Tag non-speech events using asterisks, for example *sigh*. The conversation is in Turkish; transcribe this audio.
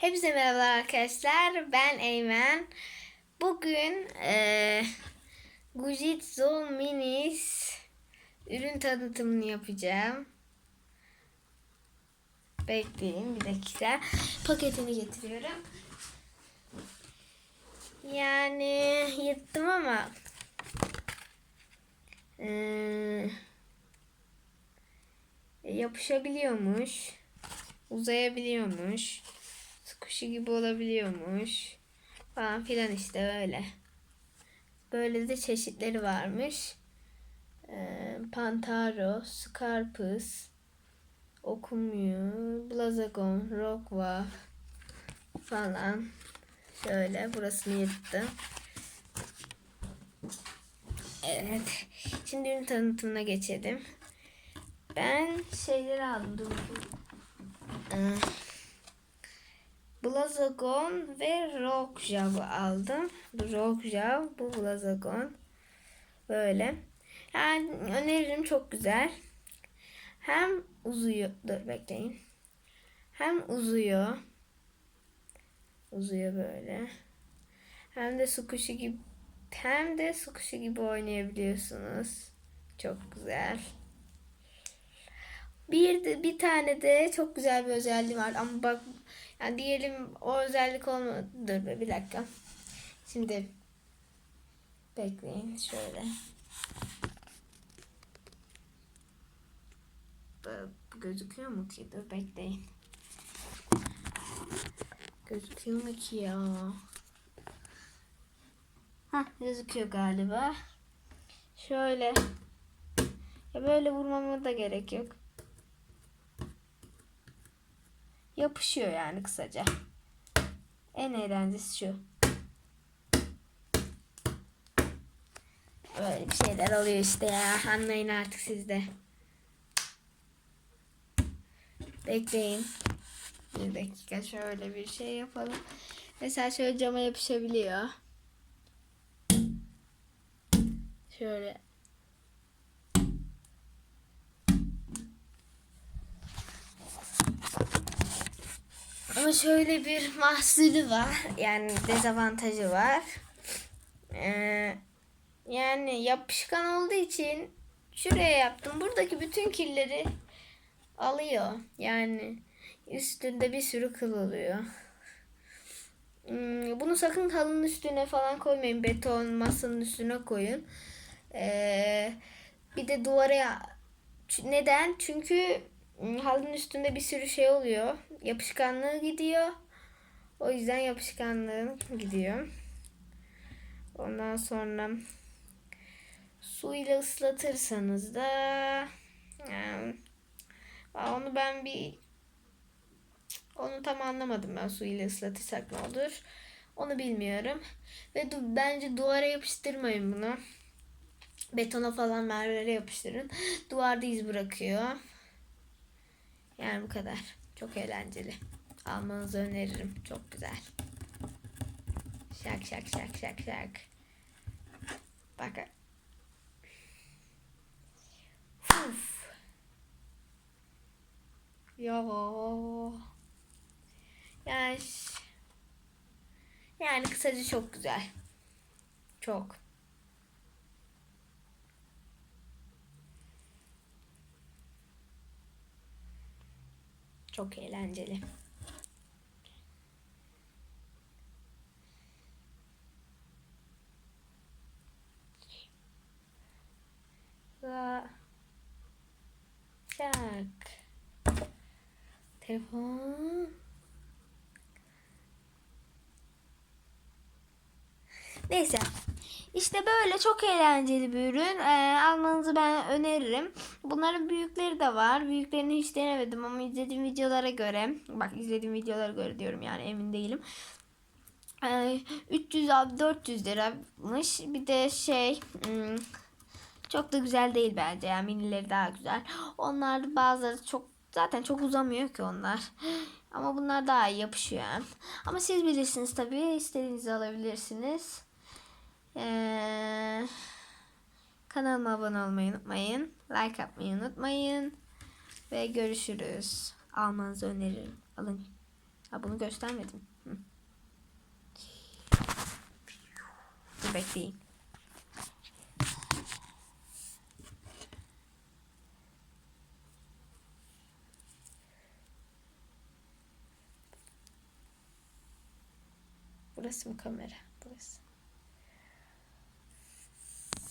Hepinize merhaba arkadaşlar. Ben Eymen. Bugün eee Gujitsu Minis ürün tanıtımını yapacağım. Bekleyin bir dakika. Paketini getiriyorum. Yani yırttım ama eee, yapışabiliyormuş. Uzayabiliyormuş. Kuşu gibi olabiliyormuş. Falan filan işte öyle. Böyle de çeşitleri varmış. Ee, Pantaro, Scarpus, Okumyu, Blazagon, Rokva falan. Şöyle burasını yırttım. Evet. Şimdi ürün tanıtımına geçelim. Ben şeyleri aldım. Dur. Blazagon ve Rockjaw aldım. Rockjaw, bu Blazagon. Böyle. Yani öneririm çok güzel. Hem uzuyor. Dur bekleyin. Hem uzuyor. Uzuyor böyle. Hem de su kuşu gibi hem de su kuşu gibi oynayabiliyorsunuz. Çok güzel. Bir de bir tane de çok güzel bir özelliği var ama bak yani diyelim o özellik olmadı. Dur be, bir dakika. Şimdi bekleyin şöyle. Gözüküyor mu ki? Dur bekleyin. Gözüküyor mu ki ya? Hah gözüküyor galiba. Şöyle. Ya böyle vurmama da gerek yok. Yapışıyor yani kısaca. En eğlencesi şu. Böyle bir şeyler oluyor işte ya. Anlayın artık siz de. Bekleyin. Bir dakika şöyle bir şey yapalım. Mesela şöyle cama yapışabiliyor. Şöyle Ama şöyle bir mahsulü var. Yani dezavantajı var. Ee, yani yapışkan olduğu için şuraya yaptım. Buradaki bütün kirleri alıyor. Yani üstünde bir sürü kıl oluyor. Hmm, bunu sakın halının üstüne falan koymayın. Beton masanın üstüne koyun. Ee, bir de duvara neden? Çünkü halının üstünde bir sürü şey oluyor. Yapışkanlığı gidiyor. O yüzden yapışkanlığı gidiyor. Ondan sonra su ile ıslatırsanız da yani, onu ben bir onu tam anlamadım ben su ile ıslatırsak ne olur. Onu bilmiyorum. Ve du- bence duvara yapıştırmayın bunu. Betona falan mermere yapıştırın. *gasps* Duvarda iz bırakıyor. Yani bu kadar. Çok eğlenceli. Almanızı öneririm. Çok güzel. Şak şak şak şak şak. Bakın. Uf. Yo. Yani yani kısaca çok güzel. Çok. Çok eğlenceli. Ve çak. Telefon. Neyse. İşte böyle çok eğlenceli bir ürün. Ee, almanızı ben öneririm. Bunların büyükleri de var. Büyüklerini hiç denemedim ama izlediğim videolara göre, bak izlediğim videolara göre diyorum yani emin değilim. Ee, 300 abi 400 liramış. Bir de şey hmm, çok da güzel değil bence. Yani minileri daha güzel. Onlar bazıları çok zaten çok uzamıyor ki onlar. Ama bunlar daha iyi yapışıyor. Ama siz bilirsiniz tabii. İstediğinizi alabilirsiniz. Ee, kanalıma abone olmayı unutmayın. Like atmayı unutmayın. Ve görüşürüz. Almanızı öneririm. Alın. Ha, bunu göstermedim. Bekleyin. Burası mı kamera? Burası.